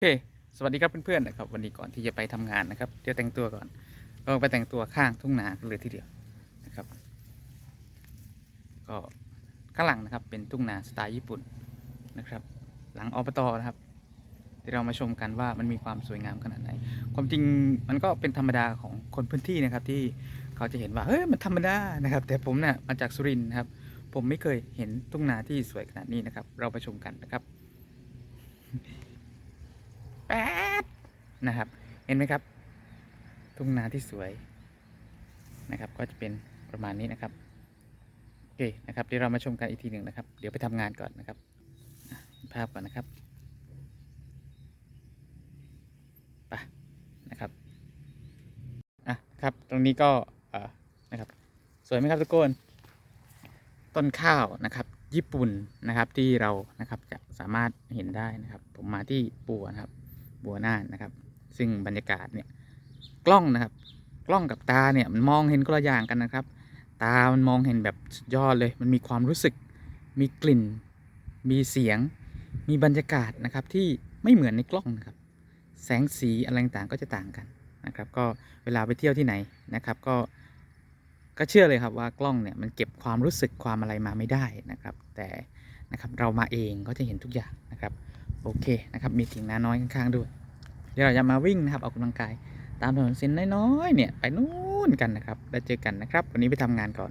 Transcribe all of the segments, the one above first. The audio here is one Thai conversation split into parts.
โอเค สวัสดีครับเพื่อนๆนะครับ วันนี้ก่อนที่จะไปทำงานนะครับ เดี๋ยวแต่งตัวก่อนก็ไปแต่งตัวข้างทุ่งนาเลยทีเดียวนะครับ ก็ข้างหลังนะครับเป็นทุ่งนาสไตล์ญี่ปุ่นนะครับ หลังอบตนะครับที่เรามาชมกันว่ามันมีความสวยงามขนาดไหน ความจริงมันก็เป็นธรรมดาของคนพื้นที่นะครับ ที่เขาจะเห็นว่าเฮ้ยมันธรรมดานะครับ แต่ผมเนี่ยมาจากสุรินทร์นะครับ ผมไม่เคยเห็นทุ่งนาที่สวยขนาดนี้นะครับ เราไปชมกันนะครับ แป๊ดนะครับ เห็นไหมครับ ทุ่งนาที่สวยนะครับ ก็จะเป็นประมาณนี้นะครับโอเคนะครับเดี๋ยวเรามาชมกันอีกทีหนึ่งนะครับ เดี๋ยวไปทำงานก่อนนะครับ ภาพก่อนนะครับไปนะครับอะครับตรงนี้ก็เออนะครับ สวยไหมครับทุกคนต้นข้าวนะครับ ญี่ปุ่นนะครับที่เรานะครับจะสามารถเห็นได้นะครับ ผมมาที่ปัวนะครับ บัวน่านนะครับ ซึ่งบรรยากาศเนี่ยกล้องนะครับ กล้องกับตาเนี่ยมันมองเห็นคนละอย่างกันนะครับ ตามันมองเห็นแบบสุดยอดเลย มันมีความรู้สึก มีกลิ่น มีเสียง มีบรรยากาศนะครับที่ไม่เหมือนในกล้องนะครับ แสงสีอะไรต่างก็จะต่างกันนะครับ ก็เวลาไปเที่ยวที่ไหนนะครับ ก็ก็เชื่อเลยครับว่ากล้องเนี่ยมันเก็บความรู้สึกความอะไรมาไม่ได้นะครับ แต่นะครับเรามาเองก็จะเห็นทุกอย่างนะครับ โอเคนะครับมีกิ่งนาน้อยข้างๆด้วย เดี๋ยวเราจะมาวิ่งนะครับออกกำลังกาย ตามถนนเส้นน้อยๆเนี่ยไปนู่นกันนะครับ แล้วเจอกันนะครับ วันนี้ไปทำงานก่อน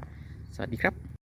สวัสดีครับ